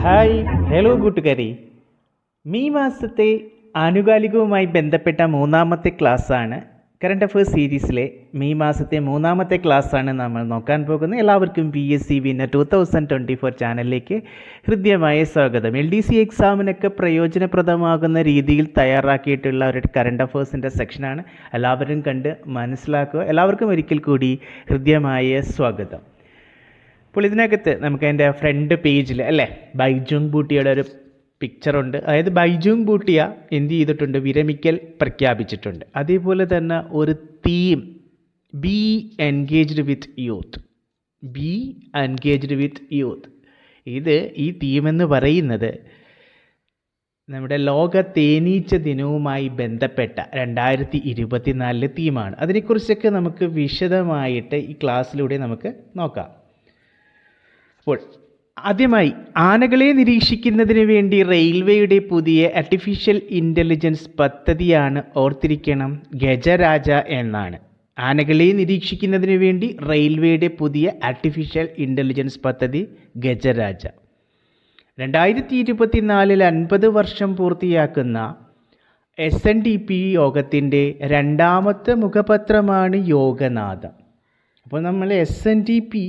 Hi hello കൂട്ടുകാരി May മാസത്തെ ആനുകാലികവുമായി ബന്ധപ്പെട്ട മൂന്നാമത്തെ ക്ലാസ്സാണ് കറണ്ട് അഫേഴ്സ് സീരീസിലെ മെയ് മാസത്തെ മൂന്നാമത്തെ ക്ലാസ്സാണ് നമ്മൾ നോക്കാൻ പോകുന്നത്. എല്ലാവർക്കും P S C winner two thousand twenty four ചാനലിലേക്ക് ഹൃദ്യമായ സ്വാഗതം. എൽ ഡി സി എക്സാമിനൊക്കെ പ്രയോജനപ്രദമാകുന്ന രീതിയിൽ തയ്യാറാക്കിയിട്ടുള്ള ഒരു കറണ്ട് അഫേഴ്സിന്റെ സെക്ഷനാണ് എല്ലാവരും കണ്ട് മനസ്സിലാക്കുക. എല്ലാവർക്കും ഒരിക്കൽ കൂടി ഹൃദ്യമായ സ്വാഗതം. അപ്പോൾ ഇതിനകത്ത് നമുക്ക് എന്റെ ഫ്രണ്ട് പേജിൽ അല്ലേ? ബൈജുങ് ബൂട്ടിയുടെ ഒരു പിക്ചറുണ്ട് അതായത് ബൈജൂങ് ബൂട്ടിയ എന്ത് ചെയ്തിട്ടുണ്ട്? വിരമിക്കൽ പ്രഖ്യാപിച്ചിട്ടുണ്ട്. അതേപോലെ തന്നെ ഒരു theme be engaged with youth be engaged with youth ഇത് ഈ തീം എന്ന് പറയുന്നത് നമ്മുടെ ലോക തേനീച്ച ദിനവുമായി ബന്ധപ്പെട്ട രണ്ടായിരത്തി ഇരുപത്തിനാലിലെ തീമാണ് അതിനെക്കുറിച്ചൊക്കെ നമുക്ക് വിശദമായിട്ട് ഈ ക്ലാസ്സിലൂടെ നമുക്ക് നോക്കാം. അപ്പോൾ ആദ്യമായി ആനകളെ നിരീക്ഷിക്കുന്നതിന് വേണ്ടി റെയിൽവേയുടെ പുതിയ ആർട്ടിഫിഷ്യൽ ഇന്റലിജൻസ് പദ്ധതിയാണ് ഓർത്തിരിക്കണം ഗജരാജ എന്നാണ്. ആനകളെ നിരീക്ഷിക്കുന്നതിന് വേണ്ടി റെയിൽവേയുടെ പുതിയ ആർട്ടിഫിഷ്യൽ ഇന്റലിജൻസ് പദ്ധതി ഗജരാജ. രണ്ടായിരത്തി ഇരുപത്തിനാലിൽ അൻപത് വർഷം പൂർത്തിയാക്കുന്ന എസ് എൻ ഡി പി യോഗത്തിന്റെ രണ്ടാമത്തെ മുഖപത്രമാണ് യോഗനാഥം. അപ്പോൾ നമ്മൾ എസ് എൻ ഡി പി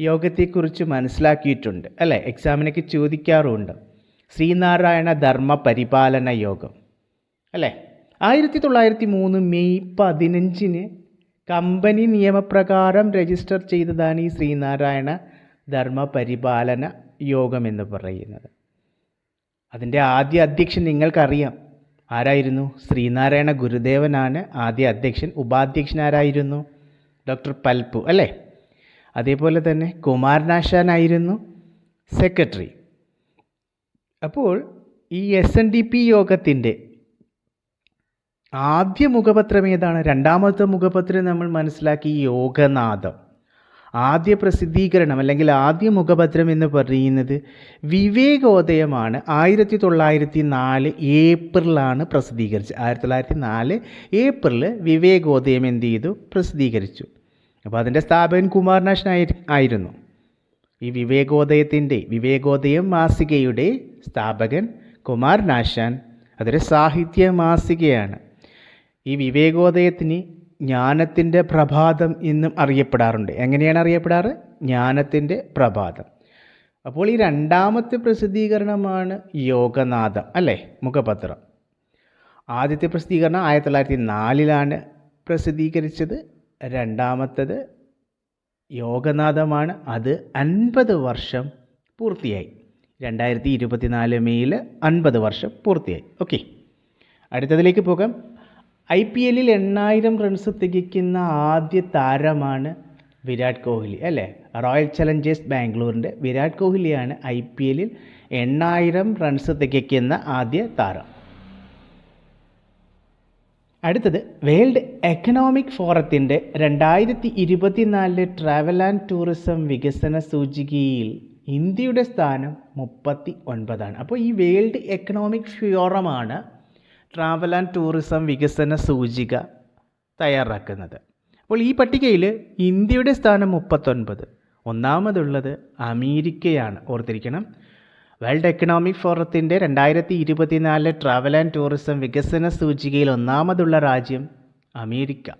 യോഗത്തെക്കുറിച്ച് മനസ്സിലാക്കിയിട്ടുണ്ട് അല്ലേ? എക്സാമിനൊക്കെ ചോദിക്കാറുമുണ്ട് ശ്രീനാരായണ ധർമ്മ പരിപാലന യോഗം അല്ലേ? ആയിരത്തി തൊള്ളായിരത്തി മൂന്ന് മെയ് പതിനഞ്ചിന് കമ്പനി നിയമപ്രകാരം രജിസ്റ്റർ ചെയ്തതാണ് ഈ ശ്രീനാരായണ ധർമ്മ പരിപാലന യോഗം എന്ന് പറയുന്നത്. അതിന്റെ ആദ്യ അധ്യക്ഷൻ നിങ്ങൾക്കറിയാം. ആരായിരുന്നു? ശ്രീനാരായണ ഗുരുദേവനാണ് ആദ്യ അധ്യക്ഷൻ. ഉപാധ്യക്ഷൻ ആരായിരുന്നു? ഡോക്ടർ പൽപ്പു അല്ലേ? അതേപോലെ തന്നെ കുമാരനാശാനായിരുന്നു സെക്രട്ടറി. അപ്പോൾ ഈ എസ് എൻ ഡി പി യോഗത്തിന്റെ ആദ്യ മുഖപത്രം ഏതാണ്? രണ്ടാമത്തെ മുഖപത്രം നമ്മൾ മനസ്സിലാക്കി യോഗനാഥം. ആദ്യ പ്രസിദ്ധീകരണം അല്ലെങ്കിൽ ആദ്യ മുഖപത്രം എന്ന് പറയുന്നത് വിവേകോദയമാണ്. ആയിരത്തി തൊള്ളായിരത്തി നാല് ഏപ്രിലാണ് പ്രസിദ്ധീകരിച്ചത്. ആയിരത്തി തൊള്ളായിരത്തി നാല് ഏപ്രിൽ വിവേകോദയം എന്ത് ചെയ്തു? പ്രസിദ്ധീകരിച്ചു. അപ്പോൾ അതിന്റെ സ്ഥാപകൻ കുമാരനാശൻ ആയി ആയിരുന്നു. ഈ വിവേകോദയത്തിന്റെ വിവേകോദയം മാസികയുടെ സ്ഥാപകൻ കുമാരനാശാൻ അതൊരു സാഹിത്യ മാസികയാണ്. ഈ വിവേകോദയത്തിന് ജ്ഞാനത്തിന്റെ പ്രഭാതം എന്നും അറിയപ്പെടാറുണ്ട്. എങ്ങനെയാണ് അറിയപ്പെടാറ്? ജ്ഞാനത്തിന്റെ പ്രഭാതം. അപ്പോൾ ഈ രണ്ടാമത്തെ പ്രസിദ്ധീകരണമാണ് യോഗനാഥം അല്ലേ? മുഖപത്രം. ആദ്യത്തെ പ്രസിദ്ധീകരണം ആയിരത്തി തൊള്ളായിരത്തി നാലിലാണ് പ്രസിദ്ധീകരിച്ചത്. രണ്ടാമത്തത് യോഗനാഥമാണ്. അത് അൻപത് വർഷം പൂർത്തിയായി. രണ്ടായിരത്തി ഇരുപത്തിനാല് മെയ്യിൽ അൻപത് വർഷം പൂർത്തിയായി. ഓക്കെ അടുത്തതിലേക്ക് പോകാം. ഐ പി എല്ലിൽ എണ്ണായിരം റൺസ് തികയ്ക്കുന്ന ആദ്യ താരമാണ് വിരാട് കോഹ്ലി അല്ലേ? റോയൽ ചലഞ്ചേഴ്സ് ബാംഗ്ലൂരിന്റെ വിരാട് കോഹ്ലിയാണ് ഐ പി എല്ലിൽ എണ്ണായിരം റൺസ് തികയ്ക്കുന്ന ആദ്യ താരം. അടുത്തത് വേൾഡ് എക്കണോമിക് ഫോറത്തിന്റെ രണ്ടായിരത്തി ഇരുപത്തിനാലിലെ ട്രാവൽ ആൻഡ് ടൂറിസം വികസന സൂചികയിൽ ഇന്ത്യയുടെ സ്ഥാനം മുപ്പത്തി ഒൻപതാണ് അപ്പോൾ ഈ വേൾഡ് എക്കണോമിക് ഫോറമാണ് ട്രാവൽ ആൻഡ് ടൂറിസം വികസന സൂചിക തയ്യാറാക്കുന്നത്. അപ്പോൾ ഈ പട്ടികയിൽ ഇന്ത്യയുടെ സ്ഥാനം മുപ്പത്തൊൻപത് ഒന്നാമതുള്ളത് അമേരിക്കയാണ്. ഓർത്തിരിക്കണം വേൾഡ് എക്കണോമിക് ഫോറത്തിന്റെ രണ്ടായിരത്തി ഇരുപത്തിനാലിലെ ട്രാവൽ ആൻഡ് ടൂറിസം വികസന സൂചികയിൽ ഒന്നാമതുള്ള രാജ്യം അമേരിക്ക.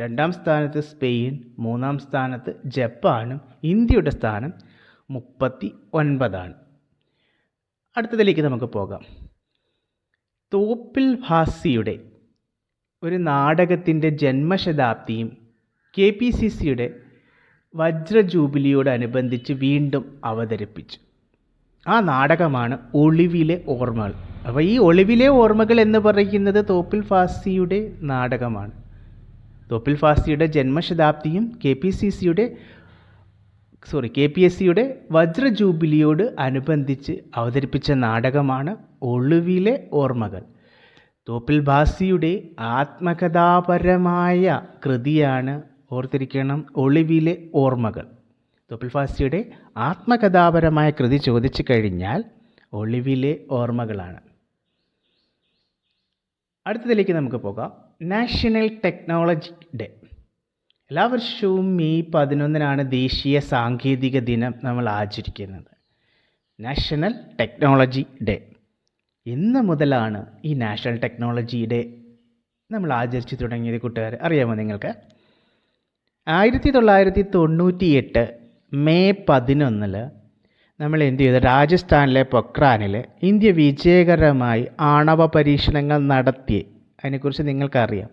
രണ്ടാം സ്ഥാനത്ത് സ്പെയിൻ മൂന്നാം സ്ഥാനത്ത് ജപ്പാനും ഇന്ത്യയുടെ സ്ഥാനം മുപ്പത്തി ഒൻപതാണ് അടുത്തതിലേക്ക് നമുക്ക് പോകാം. തോപ്പിൽ ഭാസിയുടെ ഒരു നാടകത്തിന്റെ ജന്മശതാബ്ദിയും കെ പി സി സിയുടെ വജ്രജൂബിലിയോടനുബന്ധിച്ച് വീണ്ടും അവതരിപ്പിച്ചു. ആ നാടകമാണ് ഒളിവിലെ ഓർമ്മകൾ. അപ്പോൾ ഈ ഒളിവിലെ ഓർമ്മകൾ എന്ന് പറയുന്നത് തോപ്പിൽ ഫാസിയുടെ നാടകമാണ്. തോപ്പിൽ ഫാസിയുടെ ജന്മശതാബ്ദിയും കെ പി സി സിയുടെ സോറി കെ പി എസ് സിയുടെ വജ്ര ജൂബിലിയോട് അനുബന്ധിച്ച് അവതരിപ്പിച്ച നാടകമാണ് ഒളിവിലെ ഓർമ്മകൾ. തോപ്പിൽ ഭാസിയുടെ ആത്മകഥാപരമായ കൃതിയാണ് ഓർത്തിരിക്കണം ഒളിവിലെ ഓർമ്മകൾ. തോപ്പിൽ ഫാസിയുടെ ആത്മകഥാപരമായ കൃതി ചോദിച്ചു കഴിഞ്ഞാൽ ഒളിവിലെ ഓർമ്മകളാണ്. അടുത്തതിലേക്ക് നമുക്ക് പോകാം. National technology day. എല്ലാ വർഷവും മെയ് പതിനൊന്നിനാണ് ദേശീയ സാങ്കേതിക ദിനം നമ്മൾ ആചരിക്കുന്നത്. National technology day. ഇന്ന് മുതലാണ് ഈ നാഷണൽ ടെക്നോളജി ഡേ നമ്മൾ ആചരിച്ചു തുടങ്ങിയത് കൂട്ടുകാർ അറിയാമോ നിങ്ങൾക്ക്? ആയിരത്തി തൊള്ളായിരത്തി തൊണ്ണൂറ്റി എട്ട് മെയ് പതിനൊന്നിൽ നമ്മൾ എന്ത് ചെയ്തു? രാജസ്ഥാനിലെ പൊക്രാനിൽ ഇന്ത്യ വിജയകരമായി ആണവ പരീക്ഷണങ്ങൾ നടത്തി. അതിനെക്കുറിച്ച് നിങ്ങൾക്കറിയാം.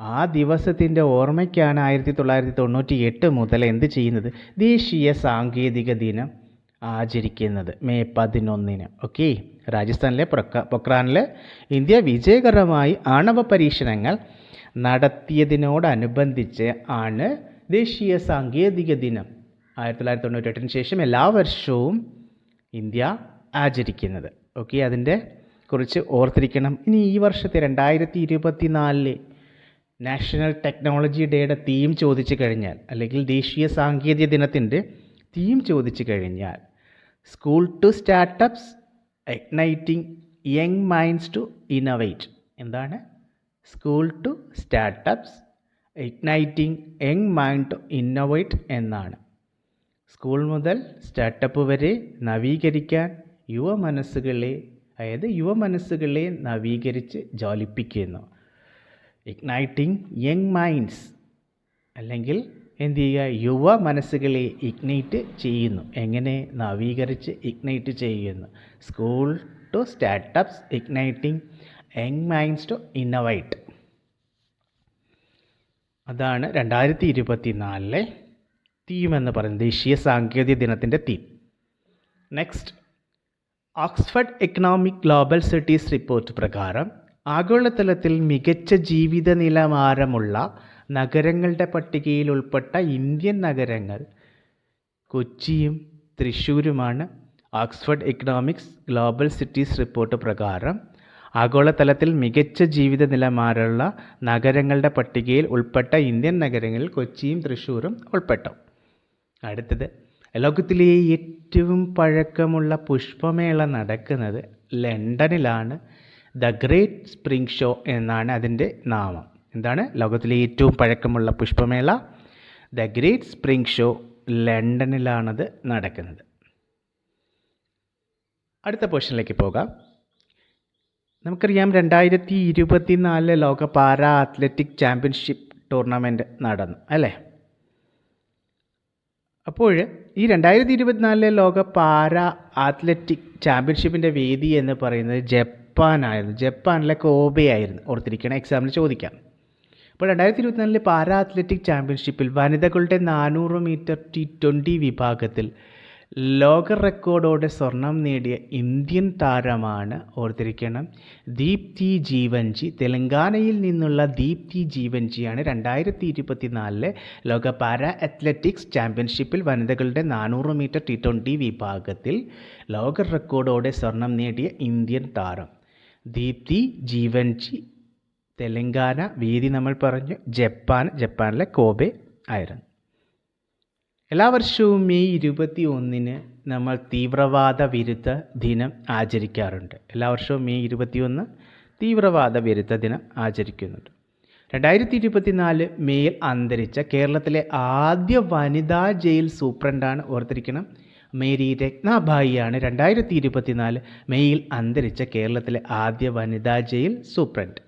ആ ദിവസത്തിന്റെ ഓർമ്മയ്ക്കാണ് ആയിരത്തി തൊള്ളായിരത്തി തൊണ്ണൂറ്റി എട്ട് മുതൽ എന്ത് ചെയ്യുന്നത്? ദേശീയ സാങ്കേതിക ദിനം ആചരിക്കുന്നത് മെയ് പതിനൊന്നിന്. ഓക്കെ? രാജസ്ഥാനിലെ പൊക്രാനിൽ ഇന്ത്യ വിജയകരമായി ആണവ പരീക്ഷണങ്ങൾ നടത്തിയതിനോടനുബന്ധിച്ച് ആണ് ദേശീയ സാങ്കേതിക ദിനം ആയിരത്തി തൊള്ളായിരത്തി ശേഷം എല്ലാ വർഷവും ഇന്ത്യ ആചരിക്കുന്നത്. ഓക്കെ അതിന്റെ കുറിച്ച് ഓർത്തിരിക്കണം. ഇനി ഈ വർഷത്തെ രണ്ടായിരത്തി ഇരുപത്തി നാലിലെ നാഷണൽ ടെക്നോളജി ഡേയുടെ തീം ചോദിച്ചു കഴിഞ്ഞാൽ അല്ലെങ്കിൽ ദേശീയ സാങ്കേതിക ദിനത്തിന്റെ തീം ചോദിച്ചു കഴിഞ്ഞാൽ school to startups igniting young minds to innovate എന്താണ്? School to startups igniting young mind to innovate എന്നാണ്. സ്കൂൾ മുതൽ സ്റ്റാർട്ടപ്പ് വരെ നവീകരിക്കാൻ യുവ മനസ്സുകളെ അതായത് യുവ മനസ്സുകളെ നവീകരിച്ച് ജ്വലിപ്പിക്കുന്നു. ഇഗ്നൈറ്റിംഗ് യങ് മൈൻഡ്സ് അല്ലെങ്കിൽ എന്ത് ചെയ്യുക? യുവ മനസ്സുകളെ ഇഗ്നൈറ്റ് ചെയ്യുന്നു. എങ്ങനെ? നവീകരിച്ച് ഇഗ്നൈറ്റ് ചെയ്യുന്നു. School to startups igniting young minds to innovate അതാണ് രണ്ടായിരത്തി ഇരുപത്തി നാലിലെ തീം എന്ന് പറയുന്നത് ദേശീയ സാങ്കേതിക ദിനത്തിന്റെ theme. Next Oxford economic global cities report പ്രകാരം ആഗോളതലത്തിൽ മികച്ച ജീവിത നിലവാരമുള്ള നഗരങ്ങളുടെ പട്ടികയിൽ ഉൾപ്പെട്ട ഇന്ത്യൻ നഗരങ്ങൾ കൊച്ചിയും തൃശ്ശൂരുമാണ് Oxford economics global cities report പ്രകാരം ആഗോളതലത്തിൽ മികച്ച ജീവിത നിലവാരമുള്ള നഗരങ്ങളുടെ പട്ടികയിൽ ഉൾപ്പെട്ട ഇന്ത്യൻ നഗരങ്ങളിൽ കൊച്ചിയും തൃശ്ശൂരും ഉൾപ്പെട്ടു. അടുത്തത്. ലോകത്തിലെ ഏറ്റവും പഴക്കമുള്ള പുഷ്പമേള നടക്കുന്നത് ലണ്ടനിലാണ്. ദ ഗ്രേറ്റ് സ്പ്രിംഗ് ഷോ എന്നാണ് അതിന്റെ നാമം. എന്താണ്? ലോകത്തിലെ ഏറ്റവും പഴക്കമുള്ള പുഷ്പമേള. ദ ഗ്രേറ്റ് സ്പ്രിംഗ് ഷോ ലണ്ടനിലാണത് നടക്കുന്നത്. അടുത്ത പോർഷനിലേക്ക് പോകാം. നമുക്കറിയാം രണ്ടായിരത്തി ഇരുപത്തി നാലിലെ ലോക പാരാ അത്ലറ്റിക് ചാമ്പ്യൻഷിപ്പ് ടൂർണമെന്റ് നടന്നു അല്ലേ? അപ്പോൾ ഈ രണ്ടായിരത്തി ഇരുപത്തിനാലിലെ ലോക പാരാ അത്ലറ്റിക് ചാമ്പ്യൻഷിപ്പിന്റെ വേദി എന്ന് പറയുന്നത് ജപ്പാനായിരുന്നു. ജപ്പാനിലെ കോബയായിരുന്നു. ഓർത്തിരിക്കണം എക്സാമിന് ചോദിക്കാം. അപ്പോൾ രണ്ടായിരത്തി ഇരുപത്തിനാലിലെ പാരാ അത്ലറ്റിക് ചാമ്പ്യൻഷിപ്പിൽ വനിതകളുടെ നാനൂറ് മീറ്റർ ടി ട്വന്റി വിഭാഗത്തിൽ ലോക റെക്കോർഡോടെ സ്വർണം നേടിയ ഇന്ത്യൻ താരമാണ് ഓർത്തിരിക്കണം. ദീപ്തി ജീവൻജി. തെലങ്കാനയിൽ നിന്നുള്ള ദീപ്തി ജീവൻജിയാണ് രണ്ടായിരത്തി ഇരുപത്തിനാലിലെ ലോക പാരാ അത്ലറ്റിക്സ് ചാമ്പ്യൻഷിപ്പിൽ വനിതകളുടെ നാനൂറ് മീറ്റർ ടി ട്വന്റി വിഭാഗത്തിൽ ലോക റെക്കോർഡോടെ സ്വർണം നേടിയ ഇന്ത്യൻ താരം. ദീപ്തി ജീവൻജി. തെലങ്കാന വീതി നമ്മൾ പറഞ്ഞു. ജപ്പാൻ. ജപ്പാനിലെ കോബെ ആയിരുന്നു. എല്ലാ വർഷവും മെയ് ഇരുപത്തി ഒന്നിന് നമ്മൾ തീവ്രവാദ വിരുദ്ധ ദിനം ആചരിക്കാറുണ്ട്. എല്ലാ വർഷവും മെയ് ഇരുപത്തിയൊന്ന് തീവ്രവാദ വിരുദ്ധ ദിനം ആചരിക്കുന്നുണ്ട്. രണ്ടായിരത്തി ഇരുപത്തിനാല് മെയിൽ അന്തരിച്ച കേരളത്തിലെ ആദ്യ വനിതാ ജയിൽ സൂപ്രണ്ടാണ് ഓർത്തിരിക്കണം. മേരി രത്നാഭായിയാണ് രണ്ടായിരത്തി ഇരുപത്തിനാല് മെയ്യിൽ അന്തരിച്ച കേരളത്തിലെ ആദ്യ വനിതാ ജയിൽ സൂപ്രണ്ട്.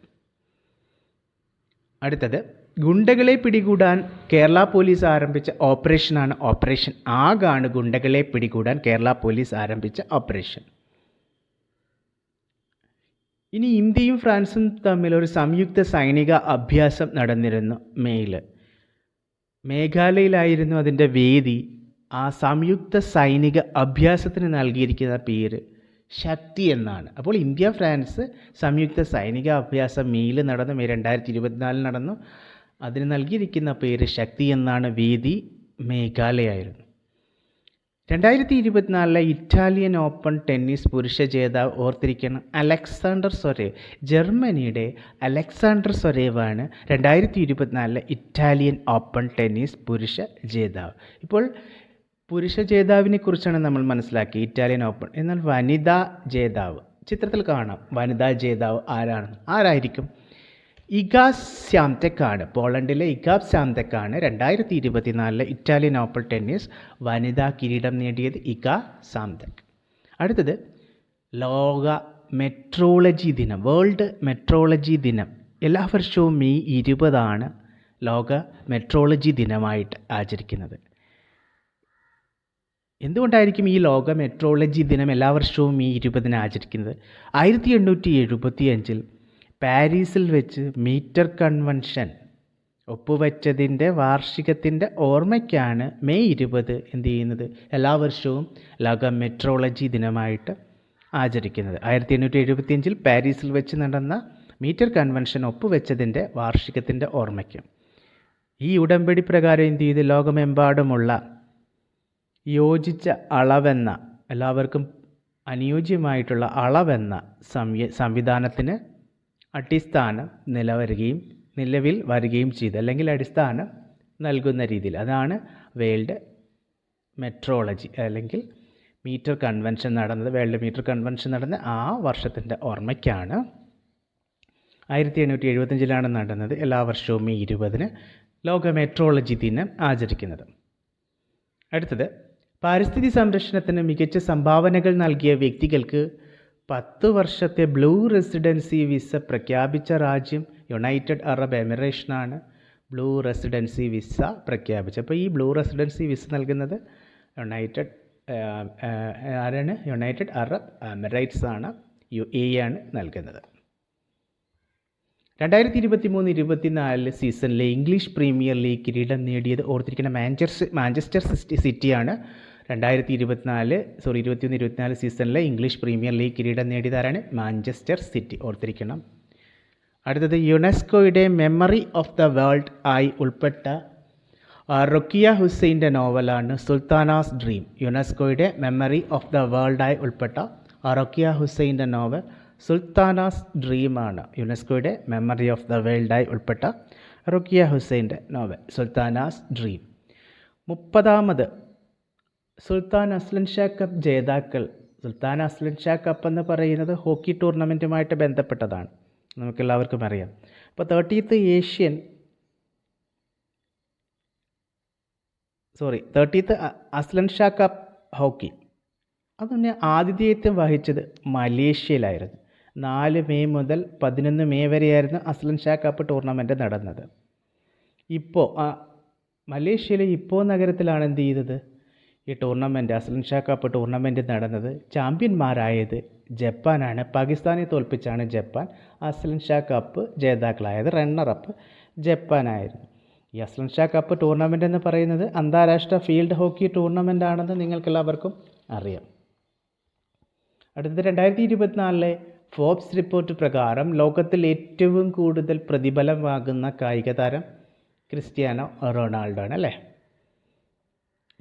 അടുത്തത് ഗുണ്ടകളെ പിടികൂടാൻ കേരള പോലീസ് ആരംഭിച്ച ഓപ്പറേഷനാണ് ഓപ്പറേഷൻ. ആഗാണ് ഗുണ്ടകളെ പിടികൂടാൻ കേരള പോലീസ് ആരംഭിച്ച ഓപ്പറേഷൻ. ഇനി ഇന്ത്യയും ഫ്രാൻസും തമ്മിൽ ഒരു സംയുക്ത സൈനിക അഭ്യാസം നടന്നിരുന്നു മേയിൽ മേഘാലയയിലായിരുന്നു അതിന്റെ വേദി. ആ സംയുക്ത സൈനിക അഭ്യാസത്തിന് നൽകിയിരിക്കുന്ന പേര് ശക്തി എന്നാണ്. അപ്പോൾ ഇന്ത്യ ഫ്രാൻസ് സംയുക്ത സൈനിക അഭ്യാസം മെയിൽ നടന്നു. രണ്ടായിരത്തി ഇരുപത്തിനാലിൽ നടന്നു. അതിന് നൽകിയിരിക്കുന്ന പേര് ശക്തി എന്നാണ് വേദി മേഘാലയായിരുന്നു. രണ്ടായിരത്തി ഇരുപത്തിനാലിലെ ഇറ്റാലിയൻ ഓപ്പൺ ടെന്നീസ് പുരുഷ ജേതാവ് ഓർത്തിരിക്കണം അലക്സാണ്ടർ സൊരേവ് ജർമ്മനിയുടെ അലക്സാണ്ടർ സൊരേവാണ് രണ്ടായിരത്തി ഇരുപത്തിനാലിലെ ഇറ്റാലിയൻ ഓപ്പൺ ടെന്നീസ് പുരുഷ ജേതാവ്. ഇപ്പോൾ പുരുഷ ജേതാവിനെ കുറിച്ചാണ് നമ്മൾ മനസ്സിലാക്കി ഇറ്റാലിയൻ ഓപ്പൺ. എന്നാൽ വനിതാ ജേതാവ്. ചിത്രത്തിൽ കാണാം വനിതാ ജേതാവ് ആരാണ് ആരായിരിക്കും? ഇഗാസ് ശ്യാംടെക് ആണ് പോളണ്ടിലെ ഇഗാബ് ശ്യാംടെക് ആണ് രണ്ടായിരത്തി ഇരുപത്തിനാലിലെ ഇറ്റാലിയൻ ഓപ്പൺ ടെന്നീസ് വനിതാ കിരീടം നേടിയത് ഇഗ സാംതെക് അടുത്തത് ലോക മെട്രോളജി ദിനം വേൾഡ് മെട്രോളജി ദിനം. എല്ലാ വർഷവും മെയ് ഇരുപതാണ് ലോക മെട്രോളജി ദിനമായിട്ട് ആചരിക്കുന്നത്. എന്തുകൊണ്ടായിരിക്കും ഈ ലോക മെട്രോളജി ദിനം എല്ലാ വർഷവും മെയ് ഇരുപതിന് ആചരിക്കുന്നത്? ആയിരത്തി എണ്ണൂറ്റി എഴുപത്തി അഞ്ചിൽ പാരീസിൽ വെച്ച് മീറ്റർ കൺവെൻഷൻ ഒപ്പുവെച്ചതിന്റെ വാർഷികത്തിന്റെ ഓർമ്മയ്ക്കാണ് മെയ് ഇരുപത് എന്ത് ചെയ്യുന്നത്? എല്ലാ വർഷവും ലോക മെട്രോളജി ദിനമായിട്ട് ആചരിക്കുന്നത്. ആയിരത്തി എണ്ണൂറ്റി എഴുപത്തി അഞ്ചിൽ പാരീസിൽ വെച്ച് നടന്ന മീറ്റർ കൺവെൻഷൻ ഒപ്പുവെച്ചതിന്റെ വാർഷികത്തിന്റെ ഓർമ്മയ്ക്കും. ഈ ഉടമ്പടി പ്രകാരം എന്ത് ചെയ്ത്? ലോകമെമ്പാടുമുള്ള യോജിച്ച അളവെന്ന എല്ലാവർക്കും അനുയോജ്യമായിട്ടുള്ള അളവെന്ന സംവി സംവിധാനത്തിന് അടിസ്ഥാനം നിലവരുകയും നിലവിൽ വരികയും ചെയ്തു അല്ലെങ്കിൽ അടിസ്ഥാനം നൽകുന്ന രീതിയിൽ. അതാണ് വേൾഡ് മെട്രോളജി അല്ലെങ്കിൽ മീറ്റർ കൺവെൻഷൻ നടന്നത്. വേൾഡ് മീറ്റർ കൺവെൻഷൻ നടന്ന ആ വർഷത്തിന്റെ ഓർമ്മയ്ക്കാണ്. ആയിരത്തി എണ്ണൂറ്റി എഴുപത്തഞ്ചിലാണ് നടന്നത്. എല്ലാ വർഷവും മെയ് ഇരുപതിന് ലോക മെട്രോളജി ദിനം ആചരിക്കുന്നത്. അടുത്തത് പാരിസ്ഥിതി സംരക്ഷണത്തിന് മികച്ച സംഭാവനകൾ നൽകിയ വ്യക്തികൾക്ക് പത്ത് വർഷത്തെ ബ്ലൂ റെസിഡൻസി വിസ പ്രഖ്യാപിച്ച രാജ്യം യുണൈറ്റഡ് അറബ് എമിറേഷനാണ്. ബ്ലൂ റെസിഡൻസി വിസ പ്രഖ്യാപിച്ചത് അപ്പോൾ ഈ ബ്ലൂ റെസിഡൻസി വിസ നൽകുന്നത് യുണൈറ്റഡ് ആരാണ്? യുണൈറ്റഡ് അറബ് എമിറേറ്റ്സ് ആണ് യു എ ആണ് നൽകുന്നത്. രണ്ടായിരത്തി ഇരുപത്തി മൂന്ന് ഇരുപത്തിനാല് സീസണിലെ ഇംഗ്ലീഷ് പ്രീമിയർ ലീഗ് കിരീടം നേടിയത് ഓർത്തിരിക്കുന്ന മാഞ്ചസ്റ്റർ മാഞ്ചസ്റ്റർ സിറ്റി സിറ്റിയാണ്. രണ്ടായിരത്തി ഇരുപത്തിനാല് സോറി ഇരുപത്തിയൊന്ന് ഇരുപത്തിനാല് സീസണിലെ ഇംഗ്ലീഷ് പ്രീമിയർ ലീഗ് കിരീടം നേടിയതാരാണ് മാഞ്ചസ്റ്റർ സിറ്റി ഓർത്തിരിക്കണം. അടുത്തത് യുനെസ്കോയുടെ മെമ്മറി ഓഫ് ദ വേൾഡ് ആയി ഉൾപ്പെട്ട റൊക്കിയ ഹുസൈന്റെ നോവലാണ് സുൽത്താനാസ് ഡ്രീം യുനെസ്കോയുടെ മെമ്മറി ഓഫ് ദ ആയി ഉൾപ്പെട്ട റൊക്കിയ ഹുസൈന്റെ നോവൽ സുൽത്താനാസ് ഡ്രീമാണ് യുനെസ്കോയുടെ മെമ്മറി ഓഫ് ദ ആയി ഉൾപ്പെട്ട റൊക്കിയ ഹുസൈന്റെ നോവൽ സുൽത്താനാസ് ഡ്രീം മുപ്പതാമത് സുൽത്താൻ അസ്ലൻ ഷാ കപ്പ് ജേതാക്കൾ. സുൽത്താൻ അസ്ലൻ ഷാ കപ്പ് എന്ന് പറയുന്നത് ഹോക്കി ടൂർണമെന്റുമായിട്ട് ബന്ധപ്പെട്ടതാണ്. നമുക്കെല്ലാവർക്കും അറിയാം. അപ്പോൾ thirtieth Asian sorry thirtieth Azlan Shah cup hockey. അതിന് ആതിഥേയത്വം വഹിച്ചത് മലേഷ്യയിലായിരുന്നു. നാല് മെയ് മുതൽ പതിനൊന്ന് മെയ് വരെയായിരുന്നു അസ്ലൻ ഷാ കപ്പ് ടൂർണമെന്റ് നടന്നത്. ഇപ്പോൾ മലേഷ്യയിലെ ഇപ്പോൾ നഗരത്തിലാണ് എന്ത് ചെയ്തത്? ഈ ടൂർണമെന്റ് അസ്ലൻഷാ കപ്പ് ടൂർണമെന്റ് നടന്നത് ചാമ്പ്യന്മാരായത് ജപ്പാനാണ്. പാകിസ്ഥാനെ തോൽപ്പിച്ചാണ് ജപ്പാൻ. അസ്ലൻഷാ കപ്പ് ജേതാക്കളായത് റണ്ണറപ്പ് ജപ്പാനായിരുന്നു. ഈ അസ്ലൻഷാ കപ്പ് ടൂർണമെന്റ് എന്ന് പറയുന്നത് അന്താരാഷ്ട്ര ഫീൽഡ് ഹോക്കി ടൂർണമെന്റ് ആണെന്ന് നിങ്ങൾക്കെല്ലാവർക്കും അറിയാം. അടുത്തത് രണ്ടായിരത്തി ഇരുപത്തിനാലിലെ ഫോബ്സ് റിപ്പോർട്ട് പ്രകാരം ലോകത്തിൽ ഏറ്റവും കൂടുതൽ പ്രതിഫലമാകുന്ന കായിക താരം ക്രിസ്ത്യാനോ റൊണാൾഡോ ആണ് അല്ലേ?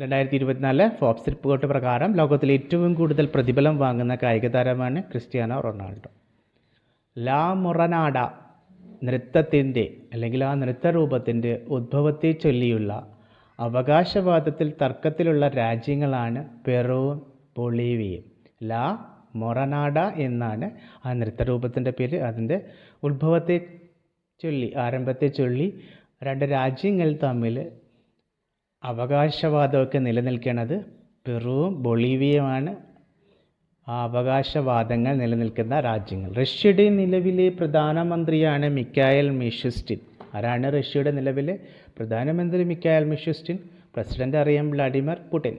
രണ്ടായിരത്തി ഇരുപത്തിനാലിലെ ഫോബ്സ് റിപ്പോർട്ട് പ്രകാരം ലോകത്തിൽ ഏറ്റവും കൂടുതൽ പ്രതിഫലം വാങ്ങുന്ന കായിക താരമാണ് ക്രിസ്ത്യാനോ റൊണാൾഡോ. ലാ മൊറനാഡ നൃത്തത്തിന്റെ അല്ലെങ്കിൽ ആ നൃത്തരൂപത്തിന്റെ ഉദ്ഭവത്തെ ചൊല്ലിയുള്ള അവകാശവാദത്തിൽ തർക്കത്തിലുള്ള രാജ്യങ്ങളാണ് പെറുവും ബൊളീവിയയും. ലാ മൊറനാഡ എന്നാണ് ആ നൃത്തരൂപത്തിന്റെ പേര്. അതിന്റെ ഉത്ഭവത്തെ ചൊല്ലി ആരംഭത്തെ ചൊല്ലി രണ്ട് രാജ്യങ്ങൾ തമ്മിൽ അവകാശവാദമൊക്കെ നിലനിൽക്കുന്നത് പെറുവും ബൊളീവിയയുമാണ്. ആ അവകാശവാദങ്ങൾ നിലനിൽക്കുന്ന രാജ്യങ്ങൾ. റഷ്യയുടെ നിലവിലെ പ്രധാനമന്ത്രിയാണ് മിക്കായൽ മിഷുസ്റ്റിൻ ആരാണ് റഷ്യയുടെ നിലവിലെ പ്രധാനമന്ത്രി മിക്കായൽ മിഷുസ്റ്റിൻ പ്രസിഡന്റ് അറിയാം വ്ളാഡിമിർ പുടിൻ.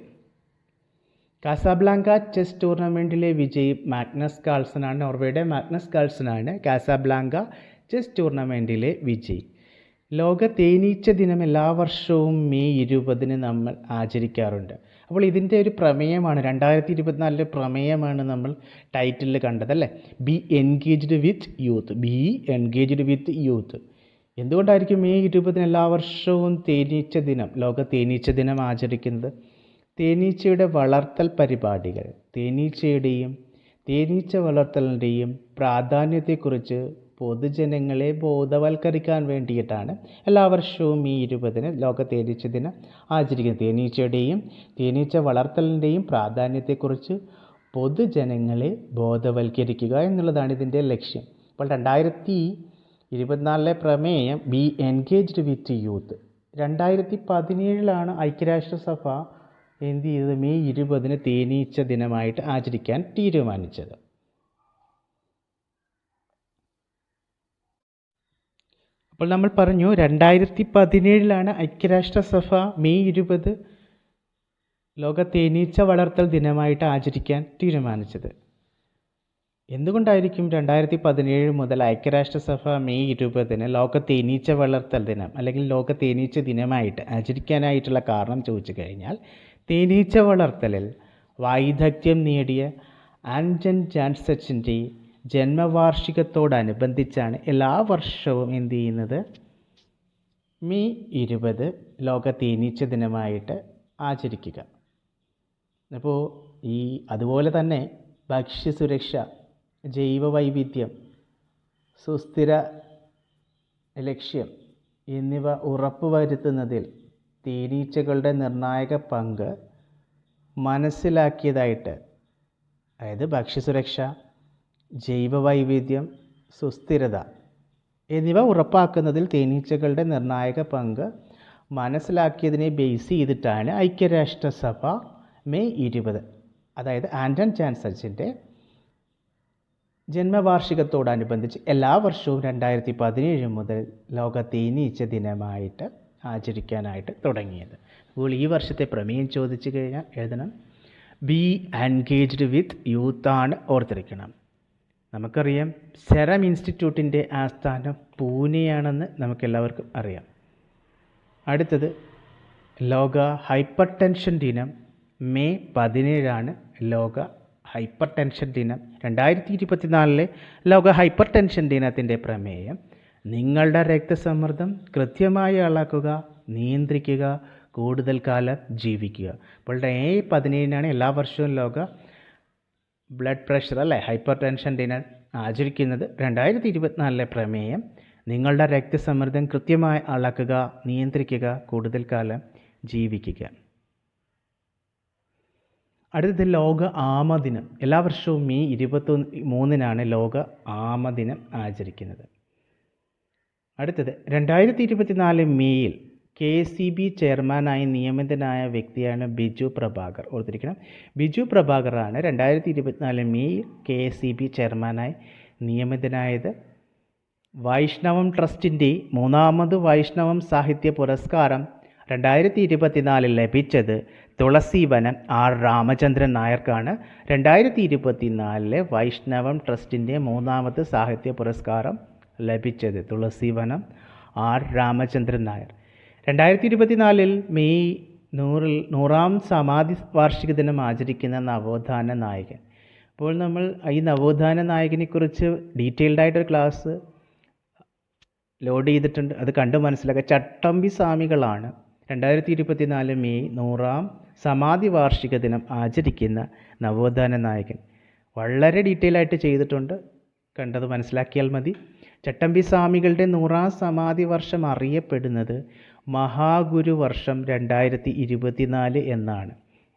കാസാബ്ലാങ്ക ചെസ് ടൂർണമെന്റിലെ വിജയി മാഗ്നസ് കാൾസനാണ് നോർവേയുടെ മാഗ്നസ് കാൾസനാണ് കാസാബ്ലാങ്ക ചെസ് ടൂർണമെന്റിലെ വിജയി. ലോക തേനീച്ച ദിനം എല്ലാ വർഷവും മെയ് ഇരുപതിന് നമ്മൾ ആചരിക്കാറുണ്ട്. അപ്പോൾ ഇതിന്റെ ഒരു പ്രമേയമാണ് രണ്ടായിരത്തി ഇരുപത്തിനാലിലെ പ്രമേയമാണ് നമ്മൾ ടൈറ്റിലിൽ കണ്ടത് അല്ലേ be engaged with youth be engaged with youth എന്തുകൊണ്ടായിരിക്കും മെയ് ഇരുപതിന് എല്ലാ വർഷവും തേനീച്ച ദിനം ലോക തേനീച്ച ദിനം ആചരിക്കുന്നത്? തേനീച്ചയുടെ വളർത്തൽ പരിപാടികൾ തേനീച്ചയുടെയും തേനീച്ച വളർത്തലിന്റെയും പ്രാധാന്യത്തെക്കുറിച്ച് പൊതുജനങ്ങളെ ബോധവൽക്കരിക്കാൻ വേണ്ടിയിട്ടാണ് എല്ലാ വർഷവും ഈ ഇരുപതിന് ലോക തേനീച്ച ദിനം ആചരിക്കുന്നത്. തേനീച്ചയുടെയും തേനീച്ച വളർത്തലിന്റെയും പ്രാധാന്യത്തെക്കുറിച്ച് പൊതുജനങ്ങളെ ബോധവൽക്കരിക്കുക എന്നുള്ളതാണ് ഇതിന്റെ ലക്ഷ്യം. അപ്പോൾ രണ്ടായിരത്തി ഇരുപത്തിനാലിലെ പ്രമേയം ബി എൻഗേജ്ഡ് വിത്ത് യൂത്ത് രണ്ടായിരത്തി പതിനേഴിലാണ് ഐക്യരാഷ്ട്രസഭ എന്ത് ചെയ്തത്? മെയ് ഇരുപതിന് തേനീച്ച ദിനമായിട്ട് ആചരിക്കാൻ തീരുമാനിച്ചത്. അപ്പോൾ നമ്മൾ പറഞ്ഞു രണ്ടായിരത്തി പതിനേഴിലാണ് ഐക്യരാഷ്ട്രസഭ മെയ് ഇരുപത് ലോക തേനീച്ച വളർത്തൽ ദിനമായിട്ട് ആചരിക്കാൻ തീരുമാനിച്ചത്. എന്തുകൊണ്ടായിരിക്കും രണ്ടായിരത്തി പതിനേഴ് മുതൽ ഐക്യരാഷ്ട്രസഭ മെയ് ഇരുപതിന് ലോക തേനീച്ച വളർത്തൽ ദിനം അല്ലെങ്കിൽ ലോക തേനീച്ച ദിനമായിട്ട് ആചരിക്കാനായിട്ടുള്ള കാരണം ചോദിച്ചു കഴിഞ്ഞാൽ തേനീച്ച വളർത്തലിൽ വൈദഗ്ധ്യം നേടിയ ആൻജൻ ജാൻസച്ചിന്റെ ജന്മവാർഷികത്തോടനുബന്ധിച്ചാണ് എല്ലാ വർഷവും എന്തു ചെയ്യുന്നത്? മെയ് ഇരുപത് ലോക തേനീച്ച ദിനമായിട്ട് ആചരിക്കുക. അപ്പോൾ ഈ അതുപോലെ തന്നെ ഭക്ഷ്യസുരക്ഷ ജൈവ വൈവിധ്യം സുസ്ഥിര ലക്ഷ്യം എന്നിവ ഉറപ്പുവരുത്തുന്നതിൽ തേനീച്ചകളുടെ നിർണായക പങ്ക് മനസ്സിലാക്കിയതായിട്ട് അതായത് ഭക്ഷ്യസുരക്ഷ ജൈവ വൈവിധ്യം സുസ്ഥിരത എന്നിവ ഉറപ്പാക്കുന്നതിൽ തേനീച്ചകളുടെ നിർണായക പങ്ക് മനസ്സിലാക്കിയതിനെ ബേസ് ചെയ്തിട്ടാണ് ഐക്യരാഷ്ട്രസഭ മെയ് ഇരുപത് അതായത് ആൻഡൻ ചാൻസച്ചിന്റെ ജന്മവാർഷികത്തോടനുബന്ധിച്ച് എല്ലാ വർഷവും രണ്ടായിരത്തി പതിനേഴ് മുതൽ ലോക തേനീച്ച ദിനമായിട്ട് ആചരിക്കാനായിട്ട് തുടങ്ങിയത്. അപ്പോൾ ഈ വർഷത്തെ പ്രമേയം ചോദിച്ചു കഴിഞ്ഞാൽ എഴുതണം. ബി എൻഗേജ്ഡ് വിത്ത് യൂത്താണ് ഓർത്തിരിക്കണം. നമുക്കറിയാം സെറം ഇൻസ്റ്റിറ്റ്യൂട്ടിന്റെ ആസ്ഥാനം പൂനെയാണെന്ന് നമുക്കെല്ലാവർക്കും അറിയാം. അടുത്തത് ലോക ഹൈപ്പർ ടെൻഷൻ ദിനം മെയ് പതിനേഴാണ് ലോക ഹൈപ്പർ ടെൻഷൻ ദിനം. രണ്ടായിരത്തി ഇരുപത്തിനാലിലെ ലോക ഹൈപ്പർ ടെൻഷൻ ദിനത്തിന്റെ പ്രമേയം നിങ്ങളുടെ രക്തസമ്മർദ്ദം കൃത്യമായി അളക്കുക നിയന്ത്രിക്കുക കൂടുതൽ കാലം ജീവിക്കുക. അപ്പോൾ മെയ് പതിനേഴിനാണ് എല്ലാ വർഷവും ലോക ബ്ലഡ് പ്രഷർ അല്ലേ? ഹൈപ്പർ ടെൻഷൻ ദിനം ആചരിക്കുന്നത് രണ്ടായിരത്തി ഇരുപത്തിനാലിലെ പ്രമേയം. നിങ്ങളുടെ രക്തസമ്മർദ്ദം കൃത്യമായി അളക്കുക നിയന്ത്രിക്കുക കൂടുതൽ കാലം ജീവിക്കുക. അടുത്തത് ലോക ആമദിനം എല്ലാ വർഷവും മെയ് ഇരുപത്തൊന്ന് മൂന്നിനാണ് ലോക ആമദിനം ആചരിക്കുന്നത്. അടുത്തത് രണ്ടായിരത്തി ഇരുപത്തിനാല് മെയ്യിൽ കെ സി ബി ചെയർമാനായി നിയമിതനായ വ്യക്തിയാണ് ബിജു പ്രഭാകർ. ഓർത്തിരിക്കണം ബിജു പ്രഭാകറാണ് രണ്ടായിരത്തി ഇരുപത്തിനാല് മെയ് കെ സി ബി ചെയർമാനായി നിയമിതനായത്. വൈഷ്ണവം ട്രസ്റ്റിന്റെ മൂന്നാമത് വൈഷ്ണവം സാഹിത്യ പുരസ്കാരം രണ്ടായിരത്തി ഇരുപത്തിനാലിൽ ലഭിച്ചത് തുളസീവനം ആർ രാമചന്ദ്രൻ നായർക്കാണ്. രണ്ടായിരത്തി ഇരുപത്തിനാലിലെ വൈഷ്ണവം ട്രസ്റ്റിന്റെ മൂന്നാമത് സാഹിത്യ പുരസ്കാരം ലഭിച്ചത് തുളസീവനം ആർ രാമചന്ദ്രൻ നായർ. രണ്ടായിരത്തി ഇരുപത്തിനാലിൽ മെയ് നൂറിൽ നൂറാം സമാധി വാർഷിക ദിനം ആചരിക്കുന്ന നവോത്ഥാന നായകൻ. അപ്പോൾ നമ്മൾ ഈ നവോത്ഥാന നായകനെക്കുറിച്ച് ഡീറ്റെയിൽഡായിട്ടൊരു ക്ലാസ് ലോഡ് ചെയ്തിട്ടുണ്ട്. അത് കണ്ട് മനസ്സിലാക്കുക ചട്ടമ്പി സ്വാമികളാണ് രണ്ടായിരത്തി ഇരുപത്തിനാല് മെയ് നൂറാം സമാധി വാർഷിക ദിനം ആചരിക്കുന്ന നവോത്ഥാന നായകൻ. വളരെ ഡീറ്റെയിൽ ആയിട്ട് ചെയ്തിട്ടുണ്ട്. കണ്ടത് മനസ്സിലാക്കിയാൽ മതി. ചട്ടമ്പി സ്വാമികളുടെ നൂറാം സമാധി വർഷം അറിയപ്പെടുന്നത് മഹാഗുരു വർഷം രണ്ടായിരത്തി ഇരുപത്തിനാല് എന്നാണ്.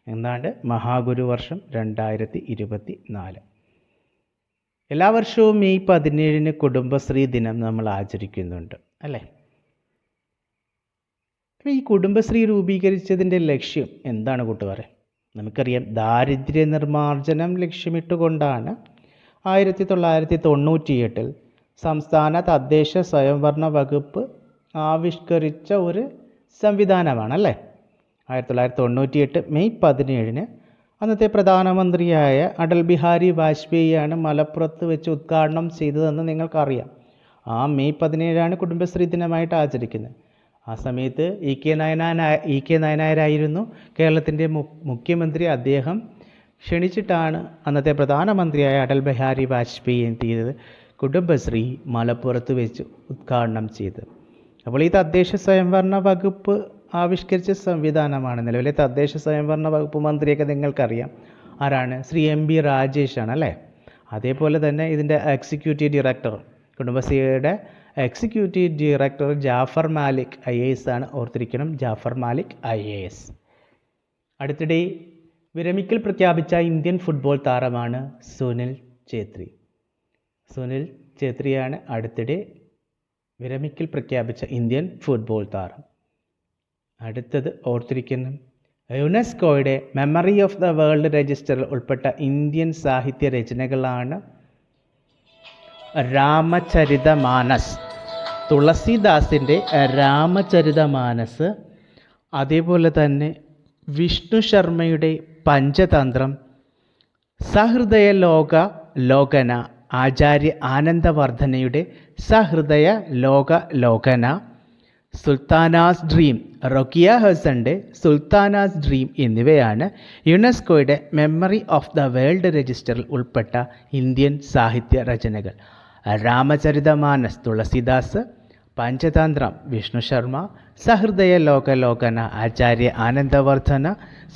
എന്താണ് മഹാഗുരു വർഷം രണ്ടായിരത്തി ഇരുപത്തി നാല് എല്ലാ വർഷവും മെയ് പതിനേഴിന് കുടുംബശ്രീ ദിനം നമ്മൾ ആചരിക്കുന്നുണ്ട് അല്ലേ? അപ്പോൾ ഈ കുടുംബശ്രീ രൂപീകരിച്ചതിന്റെ ലക്ഷ്യം എന്താണ് കൂട്ടുകാരെ? നമുക്കറിയാം ദാരിദ്ര്യ നിർമ്മാർജനം ലക്ഷ്യമിട്ടുകൊണ്ടാണ് ആയിരത്തി തൊള്ളായിരത്തി തൊണ്ണൂറ്റിയെട്ടിൽ സംസ്ഥാന തദ്ദേശ സ്വയംഭരണ വകുപ്പ് ആവിഷ്കരിച്ച ഒരു സംവിധാനമാണ് അല്ലേ ആയിരത്തി തൊള്ളായിരത്തി തൊണ്ണൂറ്റി എട്ട് മെയ് പതിനേഴിന് അന്നത്തെ പ്രധാനമന്ത്രിയായ അടൽ ബിഹാരി വാജ്പേയിയാണ് മലപ്പുറത്ത് വെച്ച് ഉദ്ഘാടനം ചെയ്തതെന്ന് നിങ്ങൾക്കറിയാം. ആ മെയ് പതിനേഴാണ് കുടുംബശ്രീ ദിനമായിട്ട് ആചരിക്കുന്നത്. ആ സമയത്ത് ഇ കെ നയനായ ഇ കെ നയനായരായിരുന്നു കേരളത്തിന്റെ മുഖ്യമന്ത്രി. അദ്ദേഹം ക്ഷണിച്ചിട്ടാണ് അന്നത്തെ പ്രധാനമന്ത്രിയായ അടൽ ബിഹാരി വാജ്പേയി എന്ത് ചെയ്തത് കുടുംബശ്രീ മലപ്പുറത്ത് വെച്ച് ഉദ്ഘാടനം ചെയ്തത്. അപ്പോൾ ഈ തദ്ദേശ സ്വയംഭരണ വകുപ്പ് ആവിഷ്കരിച്ച സംവിധാനമാണ്. നിലവിലെ തദ്ദേശ സ്വയംഭരണ വകുപ്പ് മന്ത്രിയൊക്കെ നിങ്ങൾക്കറിയാം. ആരാണ്? ശ്രീ എം ബി രാജേഷ് ആണ് അല്ലേ? അതേപോലെ തന്നെ ഇതിന്റെ എക്സിക്യൂട്ടീവ് ഡയറക്ടർ കുടുംബശ്രീയുടെ executive director Jafar Malik I A S ആണ്. ഓർത്തിരിക്കണം Jafar Malik I A S. അടുത്തിടെ വിരമിക്കൽ പ്രഖ്യാപിച്ച ഇന്ത്യൻ ഫുട്ബോൾ താരമാണ് സുനിൽ ഛേത്രി. സുനിൽ ഛേത്രിയാണ് അടുത്തിടെ വിരമിക്കൽ പ്രഖ്യാപിച്ച ഇന്ത്യൻ ഫുട്ബോൾ താരം. അടുത്തത് ഓർത്തിരിക്കുന്നു. യുനെസ്കോയുടെ മെമ്മറി ഓഫ് ദ വേൾഡ് രജിസ്റ്ററിൽ ഉൾപ്പെട്ട ഇന്ത്യൻ സാഹിത്യ രചനകളാണ് രാമചരിതമാനസ് തുളസിദാസിന്റെ രാമചരിതമാനസ് അതേപോലെ തന്നെ വിഷ്ണു ശർമ്മയുടെ പഞ്ചതന്ത്രം സഹൃദയ ലോക ലോകന ആചാര്യ ആനന്ദവർദ്ധനയുടെ സഹൃദയ ലോക ലോകന. സുൽത്താനാസ് ഡ്രീം റൊക്കിയ ഹസന്റെ സുൽത്താനാസ് ഡ്രീം എന്നിവയാണ് യുനെസ്കോയുടെ മെമ്മറി ഓഫ് ദ വേൾഡ് രജിസ്റ്ററിൽ ഉൾപ്പെട്ട ഇന്ത്യൻ സാഹിത്യ രചനകൾ. രാമചരിതമാനസ് തുളസിദാസ് പഞ്ചതന്ത്രം വിഷ്ണു ശർമ്മ സഹൃദയ ലോക ലോകന ആചാര്യ ആനന്ദവർദ്ധന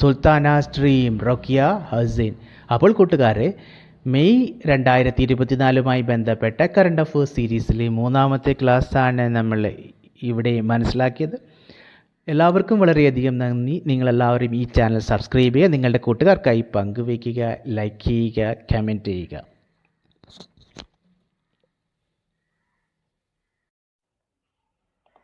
സുൽത്താനാസ് ഡ്രീം റൊക്കിയ ഹസീൻ അപ്പോൾ കൂട്ടുകാരെ മെയ് രണ്ടായിരത്തി ഇരുപത്തിനാലുമായി ബന്ധപ്പെട്ട കറണ്ട് അഫേഴ്സ് സീരീസിലെ മൂന്നാമത്തെ ക്ലാസ്സാണ് നമ്മൾ ഇവിടെ മനസ്സിലാക്കിയത്. എല്ലാവർക്കും വളരെയധികം നന്ദി. നിങ്ങളെല്ലാവരും ഈ ചാനൽ സബ്സ്ക്രൈബ് ചെയ്യുക നിങ്ങളുടെ കൂട്ടുകാർക്കായി പങ്കുവയ്ക്കുക ലൈക്ക് ചെയ്യുക കമന്റ് ചെയ്യുക.